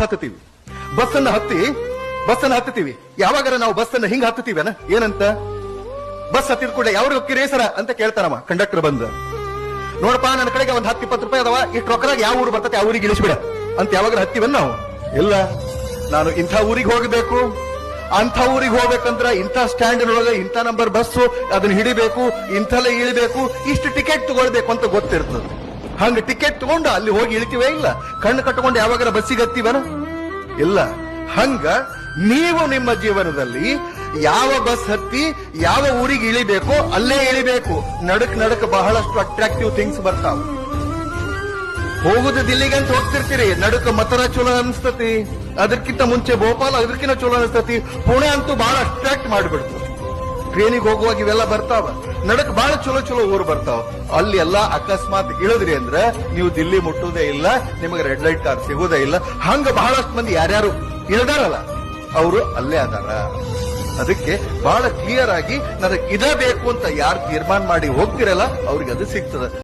ಹತ್ತುತ್ತೀವಿ. ಬಸ್ಸನ್ನ ಹತ್ತಿ, ಬಸ್ಸನ್ನ ಹತ್ತತೀವಿ ಯಾವಾಗಾರ ನಾವು ಬಸ್ಸನ್ನ ಹಿಂಗ ಹತ್ತತೀವನ ಏನಂತ? ಬಸ್ ಹತ್ತಿದ ಕೂಡ ಯಾವ ಹೋಗ್ತೀರಿ ಸರ ಅಂತ ಕೇಳ್ತಾನಮ್ಮ ಕಂಡಕ್ಟರ್ ಬಂದ. ನೋಡಪ್ಪ, ನನ್ನ ಕಡೆಗೆ ಒಂದ್ ಹತ್ತು ಇಪ್ಪತ್ತು ರೂಪಾಯಿ ಅದಾವ, ಇಷ್ಟು ರೊಕ್ಕದಾಗ ಯಾವ ಊರು ಬರ್ತತೆ ಆ ಊರಿಗೆ ಇಳಿಸ್ಬಿಡ. ಅಂತ ಯಾವಾಗ ಹತ್ತಿವನ್ ನಾವು? ಇಲ್ಲ. ನಾನು ಇಂಥ ಊರಿಗೆ ಹೋಗಬೇಕು. ಅಂಥ ಊರಿಗೆ ಹೋಗ್ಬೇಕಂದ್ರ ಇಂಥ ಸ್ಟ್ಯಾಂಡ್ ಒಳಗೆ ಇಂಥ ನಂಬರ್ ಬಸ್ಸು, ಅದನ್ನ ಹಿಡಿಬೇಕು, ಇಂಥಲ್ಲೇ ಇಳಿಬೇಕು, ಇಷ್ಟು ಟಿಕೆಟ್ ತಗೊಳ್ಬೇಕು ಅಂತ ಗೊತ್ತಿರ್ತದೆ. ಹಂಗ ಟಿಕೆಟ್ ತಗೊಂಡು ಅಲ್ಲಿ ಹೋಗಿ ಇಳಿತೀವೇ ಇಲ್ಲ? ಕಣ್ಣು ಕಟ್ಟಕೊಂಡು ಯಾವಾಗ ಬಸ್ಸಿಗೆ ಹತ್ತೀವನ? ಇಲ್ಲ. ಹಂಗ ನೀವು ನಿಮ್ಮ ಜೀವನದಲ್ಲಿ ಯಾವ ಬಸ್ ಹತ್ತಿ ಯಾವ ಊರಿಗೆ ಇಳಿಬೇಕು ಅಲ್ಲೇ ಇಳಿಬೇಕು. ನಡಕ್ ನಡಕ್ ಬಹಳಷ್ಟು ಅಟ್ರಾಕ್ಟಿವ್ ಥಿಂಗ್ಸ್ ಬರ್ತಾವ. ಹೋಗುದು ದಿಲ್ಲಿಗೆ ಅಂತ ಹೋಗ್ತಿರ್ತೀರಿ. ನಡುಕ ಮಥುರಾ ಚಲೋ ಅನಿಸ್ತತಿ. ಅದಕ್ಕಿಂತ ಮುಂಚೆ ಭೋಪಾಲ್, ಅದಕ್ಕಿಂತ ಚಲೋ ಅನಿಸ್ತತಿ. ಪುಣೆ ಅಂತೂ ಬಹಳ ಅಟ್ರಾಕ್ಟ್ ಮಾಡಿಬಿಡ್ತು. ಟ್ರೈನಿಗೆ ಹೋಗುವಾಗ ಇವೆಲ್ಲ ಬರ್ತಾವ. ನಡಕ್ ಬಹಳ ಚಲೋ ಚಲೋ ಊರು ಬರ್ತಾವ. ಅಲ್ಲಿ ಎಲ್ಲ ಅಕಸ್ಮಾತ್ ಇಳಿದ್ರಿ ಅಂದ್ರೆ ನೀವು ದಿಲ್ಲಿ ಮುಟ್ಟುವುದೇ ಇಲ್ಲ, ನಿಮಗೆ ರೆಡ್ ಲೈಟ್ ಕಾರ್ ಸಿಗುವುದೇ ಇಲ್ಲ. ಹಂಗ ಬಹಳಷ್ಟು ಮಂದಿ ಯಾರ್ಯಾರು ಇಳ್ದಾರಲ್ಲ, ಅವರು ಅಲ್ಲೇ ಅದಾರ. ಅದಕ್ಕೆ ಬಹಳ ಕ್ಲಿಯರ್ ಆಗಿ ನನಗೆ ಇದೇ ಬೇಕು ಅಂತ ಯಾರು ತೀರ್ಮಾನ ಮಾಡಿ ಹೋಗ್ತಿರಲ್ಲ, ಅವ್ರಿಗೆ ಅದು ಸಿಗ್ತದೆ.